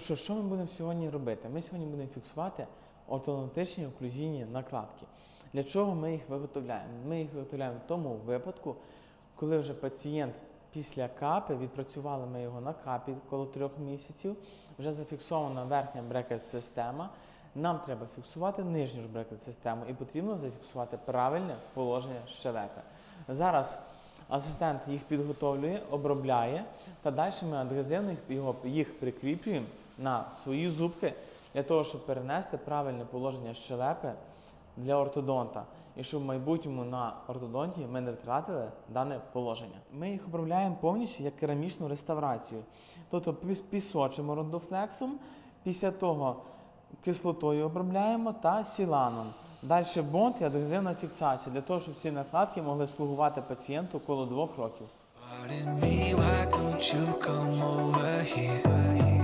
Що, що ми будемо сьогодні робити? Ми сьогодні будемо фіксувати ортодонтичні оклюзійні накладки. Для чого ми їх виготовляємо? Ми їх виготовляємо в тому випадку, коли вже пацієнт після капи, відпрацювали ми його на капі коло трьох місяців, вже зафіксована верхня брекет-система. Нам треба фіксувати нижню брекет-систему і потрібно зафіксувати правильне положення щелепи. Зараз асистент їх підготовлює, обробляє, та далі ми адгезивно їх, їх прикріплюємо на свої зубки для того, щоб перенести правильне положення щелепи для ортодонта. І щоб в майбутньому на ортодонті ми не втратили дане положення. Ми їх обробляємо повністю як керамічну реставрацію. Тобто піс- пісочимо рондофлексом, після того кислотою обробляємо та сіланом. Далі бонт і адгезивна фіксація для того, щоб ці накладки могли слугувати пацієнту коло двох років. Me, why don't you come over here?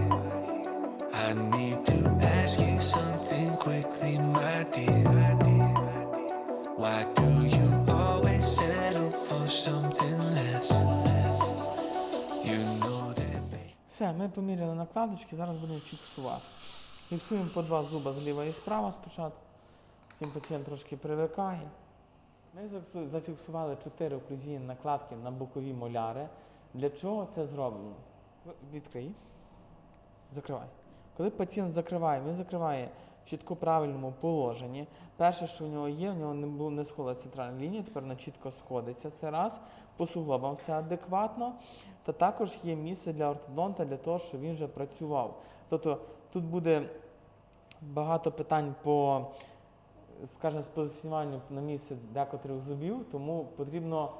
Need to ask you something quickly, my dear. Why do you always settle for something less? You know that. Все, ми поміряли накладочки, зараз будемо фіксувати. Фіксуємо по два зуба зліва і справа спочатку. Потім пацієнт трошки привикає. Ми зафіксували чотири оклюзійні накладки на бокові моляри. Для чого це зроблено? Відкрий. Закривай. Коли пацієнт закриває, він закриває в чітко правильному положенні. Перше, що в нього є, у нього не було не сходила центральна лінія, тепер вона чітко сходиться. Це раз. По суглобам все адекватно. Та також є місце для ортодонта для того, щоб він вже працював. Тобто тут буде багато питань по, скажімо, спозиціонуванню на місце декотрих зубів, тому потрібно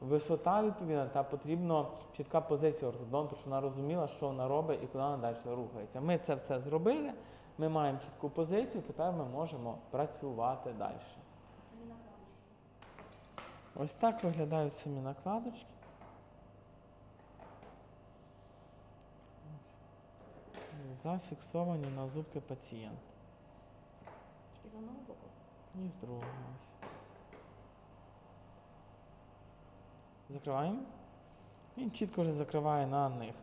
висота відповідна та потрібно чітка позиція ортодонту, щоб вона розуміла, що вона робить і куди вона далі рухається. Ми це все зробили, ми маємо чітку позицію, тепер ми можемо працювати далі. Ось так виглядають самі накладочки. Зафіксовані на зубки пацієнта. Тільки з одного боку. І з другого. ось. Закриваємо. Він чітко вже закриває на них.